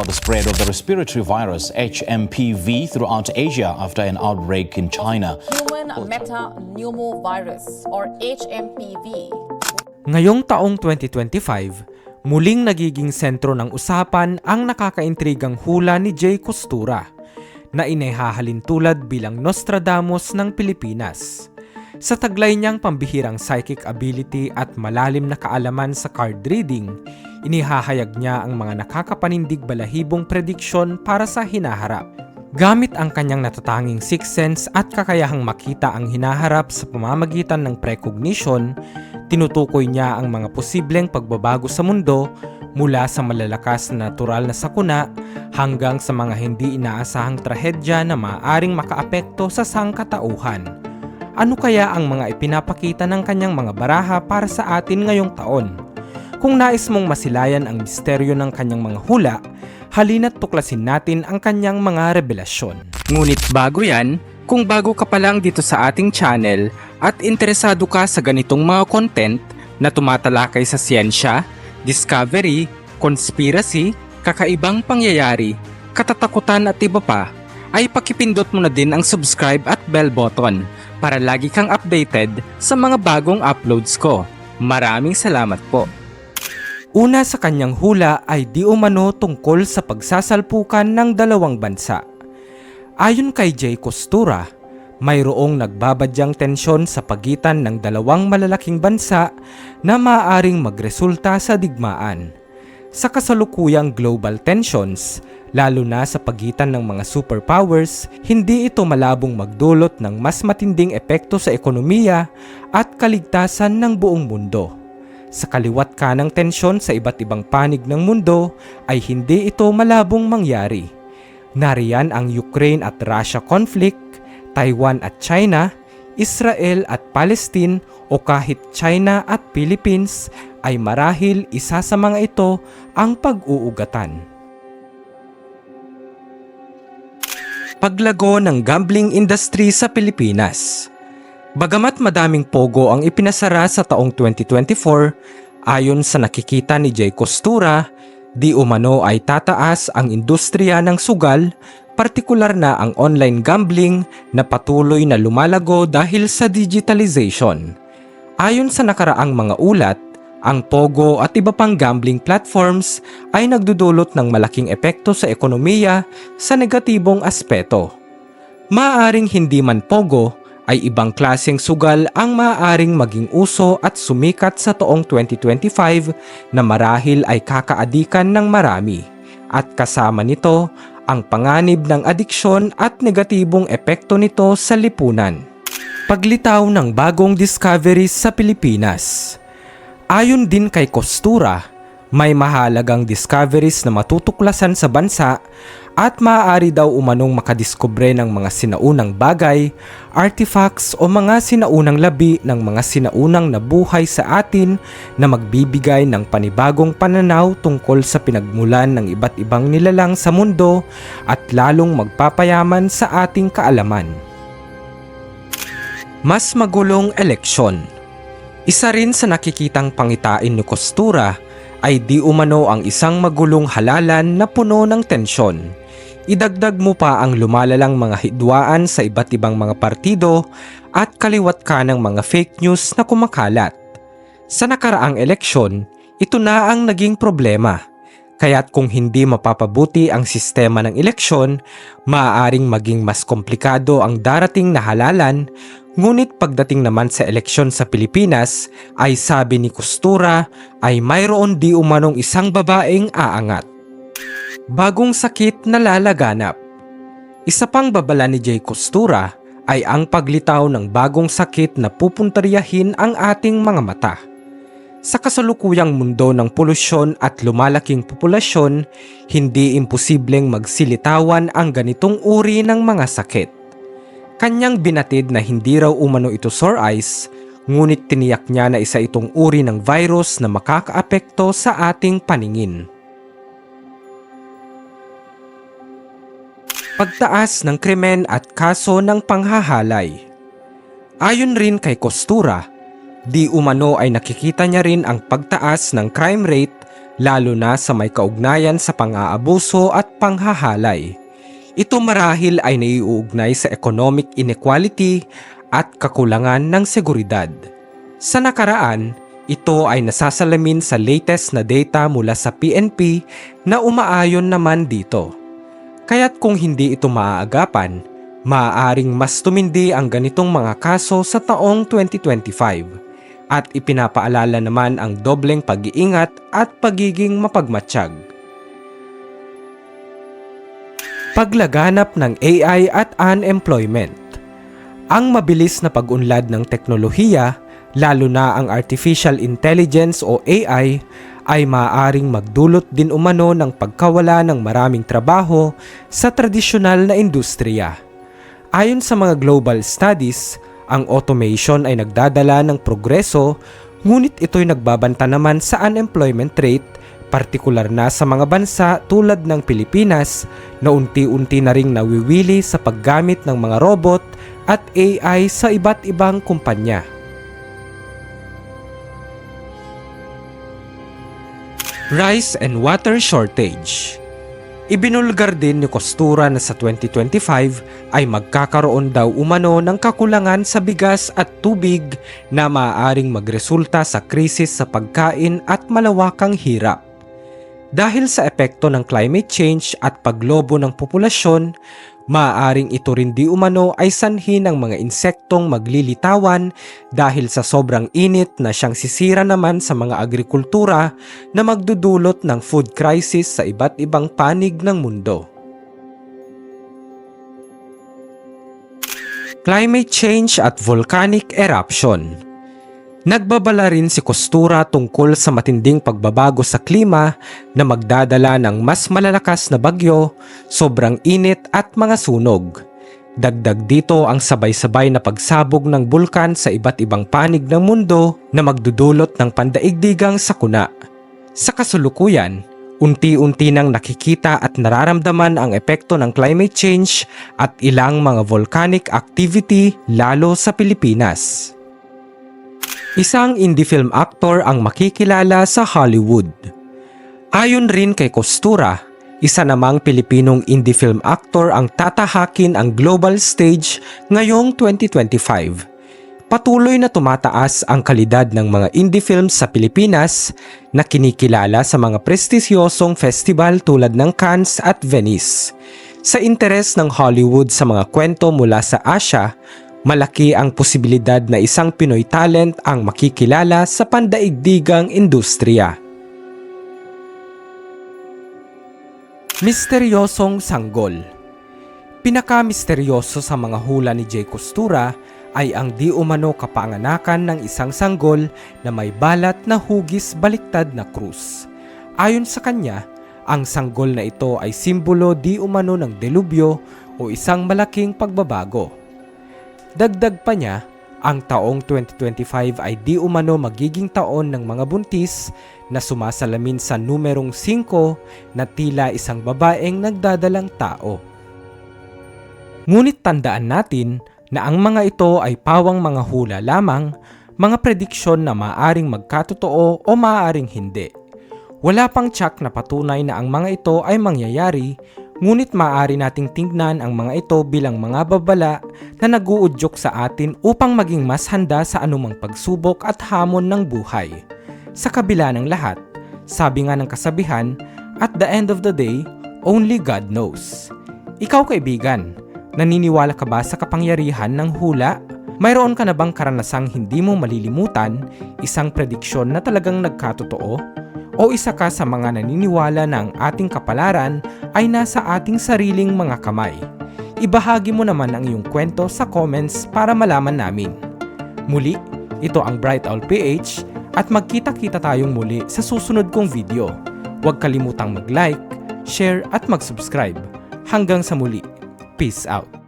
The spread of the respiratory virus HMPV throughout Asia after an outbreak in China. Human metapneumovirus or HMPV Ngayong taong 2025, muling nagiging sentro ng usapan ang nakakaintrigang hula ni Jay Costura na inihahalin tulad bilang Nostradamus ng Pilipinas. Sa taglay niyang pambihirang psychic ability at malalim na kaalaman sa card reading, inihahayag niya ang mga nakakapanindig balahibong prediksyon para sa hinaharap. Gamit ang kanyang natatanging sixth sense at kakayahang makita ang hinaharap sa pamamagitan ng precognition, tinutukoy niya ang mga posibleng pagbabago sa mundo mula sa malalakas na natural na sakuna hanggang sa mga hindi inaasahang trahedya na maaaring makaapekto sa sangkatauhan. Ano kaya ang mga ipinapakita ng kanyang mga baraha para sa atin ngayong taon? Kung nais mong masilayan ang misteryo ng kanyang mga hula, halina't tuklasin natin ang kanyang mga revelasyon. Ngunit bago yan, kung bago ka pa lang dito sa ating channel at interesado ka sa ganitong mga content na tumatalakay sa siyensya, discovery, conspiracy, kakaibang pangyayari, katatakutan at iba pa, ay pakipindot mo na din ang subscribe at bell button para lagi kang updated sa mga bagong uploads ko. Maraming salamat po. Una sa kanyang hula ay di umano tungkol sa pagsasalpukan ng dalawang bansa. Ayon kay Jay Costura, mayroong nagbabadyang tensyon sa pagitan ng dalawang malalaking bansa na maaaring magresulta sa digmaan. Sa kasalukuyang global tensions, lalo na sa pagitan ng mga superpowers, hindi ito malabong magdulot ng mas matinding epekto sa ekonomiya at kaligtasan ng buong mundo. Sa kaliwat ka ng tensyon sa iba't ibang panig ng mundo ay hindi ito malabong mangyari. Nariyan ang Ukraine at Russia conflict, Taiwan at China, Israel at Palestine o kahit China at Philippines ay marahil isa sa mga ito ang pag-uugatan. Paglago ng gambling industry sa Pilipinas Bagamat madaming pogo ang ipinasara sa taong 2024, ayon sa nakikita ni Jay Costura, di umano ay tataas ang industriya ng sugal, partikular na ang online gambling na patuloy na lumalago dahil sa digitalization. Ayon sa nakaraang mga ulat, ang Pogo at iba pang gambling platforms ay nagdudulot ng malaking epekto sa ekonomiya sa negatibong aspeto. Maaring hindi man Pogo, ay ibang klaseng sugal ang maaaring maging uso at sumikat sa taong 2025 na marahil ay kakaadikan ng marami at kasama nito ang panganib ng adiksyon at negatibong epekto nito sa lipunan. Paglitaw ng bagong discoveries sa Pilipinas Ayon din kay Kostura, may mahalagang discoveries na matutuklasan sa bansa at maaari daw umanong makadiskubre ng mga sinaunang bagay, artifacts o mga sinaunang labi ng mga sinaunang nabuhay sa atin na magbibigay ng panibagong pananaw tungkol sa pinagmulan ng iba't ibang nilalang sa mundo at lalong magpapayaman sa ating kaalaman. Mas magulong eleksyon Isa rin sa nakikitang pangitain ni Kostura ay di umano ang isang magulong halalan na puno ng tensyon. Idagdag mo pa ang lumalalang mga hidwaan sa iba't ibang mga partido at kaliwat ka ng mga fake news na kumakalat. Sa nakaraang eleksyon, ito na ang naging problema. Kaya't kung hindi mapapabuti ang sistema ng eleksyon, maaaring maging mas komplikado ang darating na halalan Ngunit pagdating naman sa eleksyon sa Pilipinas ay sabi ni Kustura ay mayroon di umanong isang babaeng aangat. Bagong sakit na lalaganap. Isa pang babala ni Jay Kustura ay ang paglitaw ng bagong sakit na pupuntaryahin ang ating mga mata. Sa kasalukuyang mundo ng polusyon at lumalaking populasyon, hindi imposibleng magsilitawan ang ganitong uri ng mga sakit. Kanyang binatid na hindi raw umano ito sore eyes, ngunit tiniyak niya na isa itong uri ng virus na makakaapekto sa ating paningin. Pagtaas ng krimen at kaso ng panghahalay Ayon rin kay Kostura, di umano ay nakikita niya rin ang pagtaas ng crime rate lalo na sa may kaugnayan sa pang-aabuso at panghahalay. Ito marahil ay naiuugnay sa economic inequality at kakulangan ng seguridad. Sa nakaraan, ito ay nasasalamin sa latest na data mula sa PNP na umaayon naman dito. Kaya't kung hindi ito maaagapan, maaaring mas tumindi ang ganitong mga kaso sa taong 2025 at ipinapaalala naman ang dobleng pag-iingat at pagiging mapagmatsyag. Paglaganap ng AI at unemployment Ang mabilis na pag-unlad ng teknolohiya, lalo na ang artificial intelligence o AI, ay maaaring magdulot din umano ng pagkawala ng maraming trabaho sa tradisyonal na industriya. Ayon sa mga global studies, ang automation ay nagdadala ng progreso ngunit ito'y nagbabanta naman sa unemployment rate partikular na sa mga bansa tulad ng Pilipinas na unti-unti na ring nawiwili sa paggamit ng mga robot at AI sa iba't ibang kumpanya. Rice and water shortage Ibinulgar din ni Kostura na sa 2025 ay magkakaroon daw umano ng kakulangan sa bigas at tubig na maaaring magresulta sa krisis sa pagkain at malawakang hirap. Dahil sa epekto ng climate change at paglobo ng populasyon, maaaring ito rin di umano ay sanhi ng mga insektong maglilitawan dahil sa sobrang init na siyang sisira naman sa mga agrikultura na magdudulot ng food crisis sa iba't ibang panig ng mundo. Climate change at volcanic eruption Nagbabala rin si Kostura tungkol sa matinding pagbabago sa klima na magdadala ng mas malalakas na bagyo, sobrang init at mga sunog. Dagdag dito ang sabay-sabay na pagsabog ng bulkan sa iba't ibang panig ng mundo na magdudulot ng pandaigdigang sakuna. Sa kasulukuyan, unti-unti nang nakikita at nararamdaman ang epekto ng climate change at ilang mga volcanic activity lalo sa Pilipinas. Isang indie film actor ang makikilala sa Hollywood. Ayon rin kay Kostura, isa namang Pilipinong indie film actor ang tatahakin ang global stage ngayong 2025. Patuloy na tumataas ang kalidad ng mga indie films sa Pilipinas na kinikilala sa mga prestisyosong festival tulad ng Cannes at Venice. Sa interes ng Hollywood sa mga kwento mula sa Asia, malaki ang posibilidad na isang Pinoy talent ang makikilala sa pandaigdigang industriya. Misteryosong Sanggol Pinaka-misteryoso sa mga hula ni Jay Costura ay ang di umano kapanganakan ng isang sanggol na may balat na hugis baliktad na krus. Ayon sa kanya, ang sanggol na ito ay simbolo di umano ng delubyo o isang malaking pagbabago. Dagdag pa niya, ang taong 2025 ay di umano magiging taon ng mga buntis na sumasalamin sa numerong 5 na tila isang babaeng nagdadalang tao. Ngunit tandaan natin na ang mga ito ay pawang mga hula lamang, mga prediksyon na maaring magkatotoo o maaring hindi. Wala pang tsak na patunay na ang mga ito ay mangyayari Ngunit maaari nating tingnan ang mga ito bilang mga babala na naguudyok sa atin upang maging mas handa sa anumang pagsubok at hamon ng buhay. Sa kabila ng lahat, sabi nga ng kasabihan, at the end of the day, only God knows. Ikaw kaibigan, naniniwala ka ba sa kapangyarihan ng hula? Mayroon ka na bang karanasang hindi mo malilimutan, isang prediksyon na talagang nagkatotoo? O isa ka sa mga naniniwala na ang ating kapalaran ay nasa ating sariling mga kamay. Ibahagi mo naman ang iyong kwento sa comments para malaman namin. Muli, ito ang Bright Owl PH at magkita-kita tayong muli sa susunod kong video. Huwag kalimutang mag-like, share at mag-subscribe. Hanggang sa muli. Peace out.